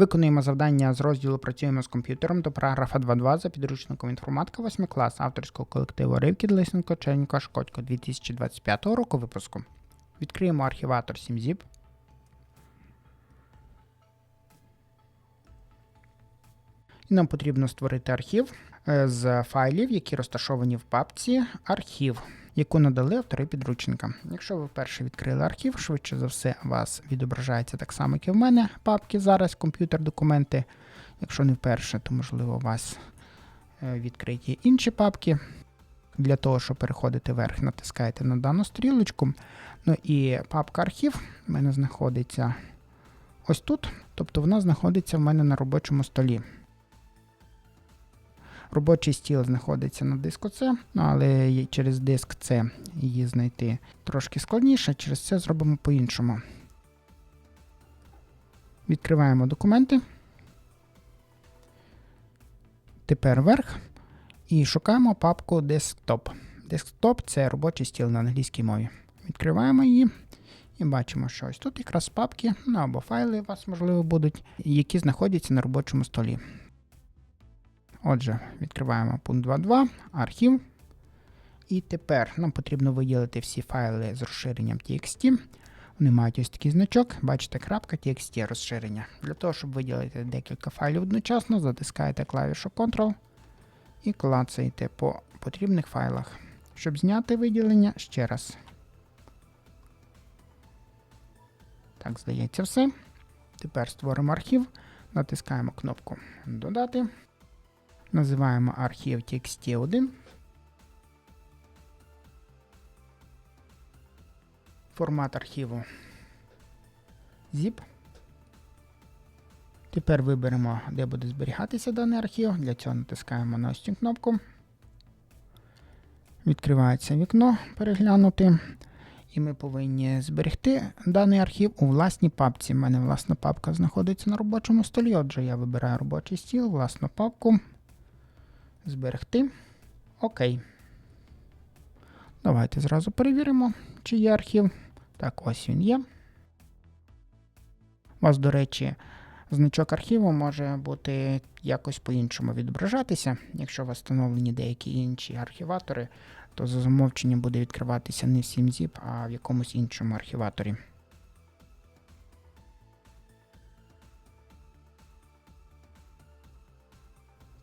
Виконуємо завдання з розділу Працюємо з комп'ютером до параграфа 2.2 за підручником інформатика 8 клас авторського колективу Ривки Лисенко Черненко Шкодько 2025 року випуску. Відкриємо архіватор 7zip. І нам потрібно створити архів е, з файлів, які розташовані в папці Архів, яку надали автори підручника. Якщо ви вперше відкрили архів, швидше за все, у вас відображається так само, як і в мене папки зараз, комп'ютер, документи. Якщо не вперше, то можливо у вас е, відкриті інші папки. Для того, щоб переходити вверх, натискаєте на дану стрілочку. Ну і папка архів в мене знаходиться ось тут. Тобто вона знаходиться в мене на робочому столі. Робочий стіл знаходиться на диску C, але через диск C її знайти трошки складніше, через це зробимо по-іншому. Відкриваємо документи. Тепер вверх. І шукаємо папку Desktop. Desktop це робочий стіл на англійській мові. Відкриваємо її і бачимо, що ось тут якраз папки, ну або файли у вас, можливо, будуть, які знаходяться на робочому столі. Отже, відкриваємо пункт 2.2, архів. І тепер нам потрібно виділити всі файли з розширенням TXT. Вони мають ось такий значок, бачите, крапка TXT розширення. Для того, щоб виділити декілька файлів одночасно, затискаєте клавішу Ctrl і клацаєте по потрібних файлах. Щоб зняти виділення, ще раз. Так, здається, все. Тепер створимо архів, натискаємо кнопку Додати. Називаємо архів txt1. Формат архіву zip. Тепер виберемо, де буде зберігатися даний архів. Для цього натискаємо на ось цю кнопку. Відкривається вікно переглянути. І ми повинні зберегти даний архів у власній папці. У мене власна папка знаходиться на робочому столі. Отже, я вибираю робочий стіл, власну папку. Зберегти. Окей. Давайте зразу перевіримо, чи є архів. Так, ось він є. У вас, до речі, значок архіву може бути якось по-іншому відображатися. Якщо встановлені деякі інші архіватори, то за замовченням буде відкриватися не в 7zip, а в якомусь іншому архіваторі.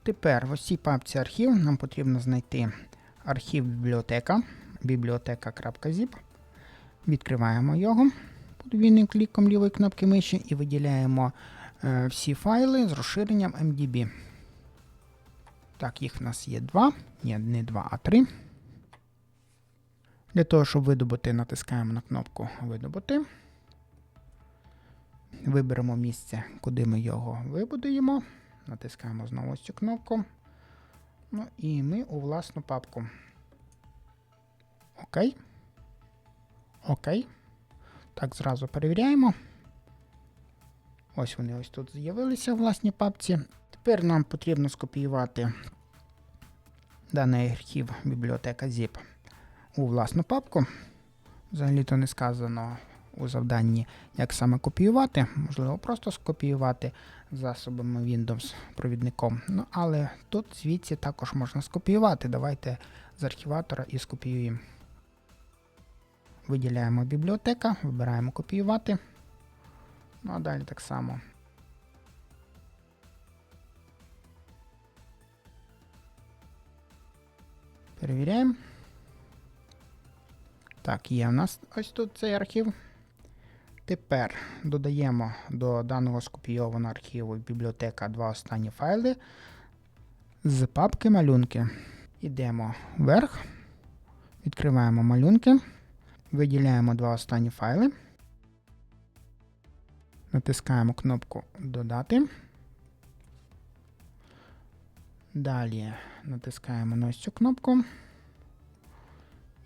Тепер в ось папці архів нам потрібно знайти архів бібліотека, бібліотека.zip. Відкриваємо його подвійним кліком лівої кнопки миші і виділяємо е, всі файли з розширенням MDB. Так, їх в нас є два. Ні, не два, а три. Для того, щоб видобути, натискаємо на кнопку Видобути. Виберемо місце, куди ми його вибудуємо. Натискаємо знову цю кнопку. Ну і ми у власну папку. Окей. Окей. Так, зразу перевіряємо. Ось вони ось тут з'явилися в власній папці. Тепер нам потрібно скопіювати даний архів бібліотека zip у власну папку. Взагалі-то не сказано у завданні, як саме копіювати. Можливо, просто скопіювати засобами Windows провідником. Ну, але тут звідси також можна скопіювати. Давайте з архіватора і скопіюємо. Виділяємо бібліотека, вибираємо копіювати. Ну а далі так само. Перевіряємо. Так, є в нас ось тут цей архів. Тепер додаємо до даного скопійованого архіву бібліотека два останні файли з папки малюнки. Йдемо вверх, відкриваємо малюнки, виділяємо два останні файли, натискаємо кнопку Додати. Далі натискаємо на ось цю кнопку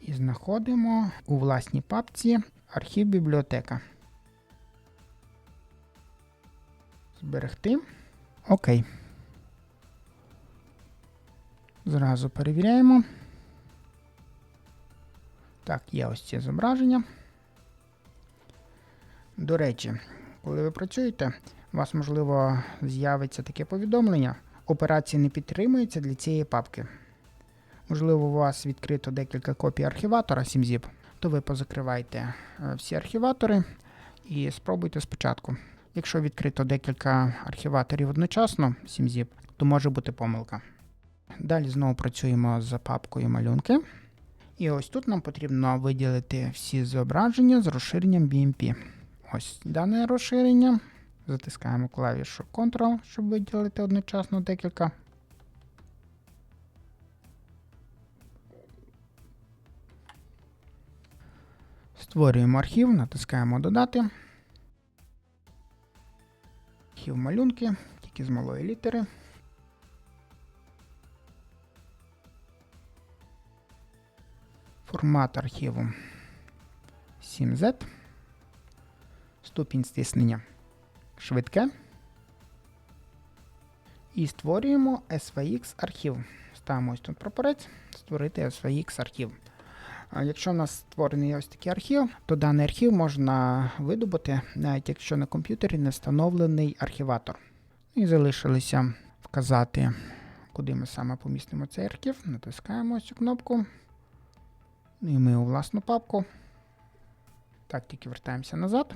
і знаходимо у власній папці архів бібліотека. Зберегти. Окей. Зразу перевіряємо. Так, є ось ці зображення. До речі, коли ви працюєте, у вас, можливо, з'явиться таке повідомлення. Операції не підтримуються для цієї папки. Можливо, у вас відкрито декілька копій архіватора 7zip, то ви позакривайте е, всі архіватори і спробуйте спочатку. Якщо відкрито декілька архіваторів одночасно 7zip, то може бути помилка. Далі знову працюємо з папкою малюнки. І ось тут нам потрібно виділити всі зображення з розширенням BMP. Ось дане розширення. Затискаємо клавішу Ctrl, щоб виділити одночасно декілька. Створюємо архів, натискаємо Додати. Архів малюнки, тільки з малої літери. Формат архіву 7Z. Ступінь стиснення швидке. І створюємо SVX архів. Ставимо ось тут прапорець, створити SVX архів. Якщо в нас створений ось такий архів, то даний архів можна видобути, навіть якщо на комп'ютері не встановлений архіватор. І залишилося вказати, куди ми саме помістимо цей архів. Натискаємо цю кнопку. Ну і ми у власну папку. Так, тільки вертаємося назад.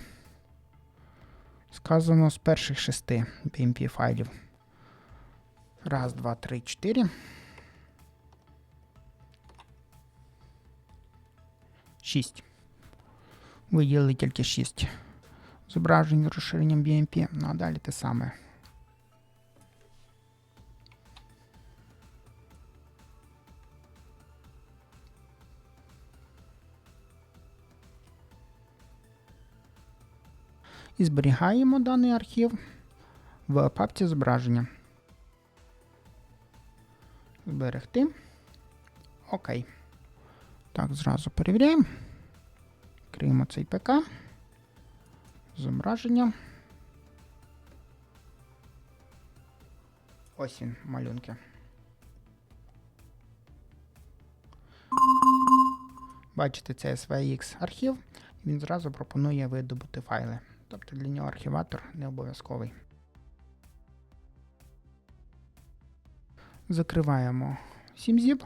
Сказано з перших шести BMP файлів. Раз, два, три, чотири. Шість. Виділили тільки 6 зображень розширенням BMP. Ну а далі те саме. І зберігаємо даний архів в папці зображення. Зберегти. Окей. Так, зразу перевіряємо. Відкриємо цей ПК. Зображення. Ось він, малюнки. Бачите, це SVX архів. Він зразу пропонує видобути файли. Тобто для нього архіватор не обов'язковий. Закриваємо 7zip.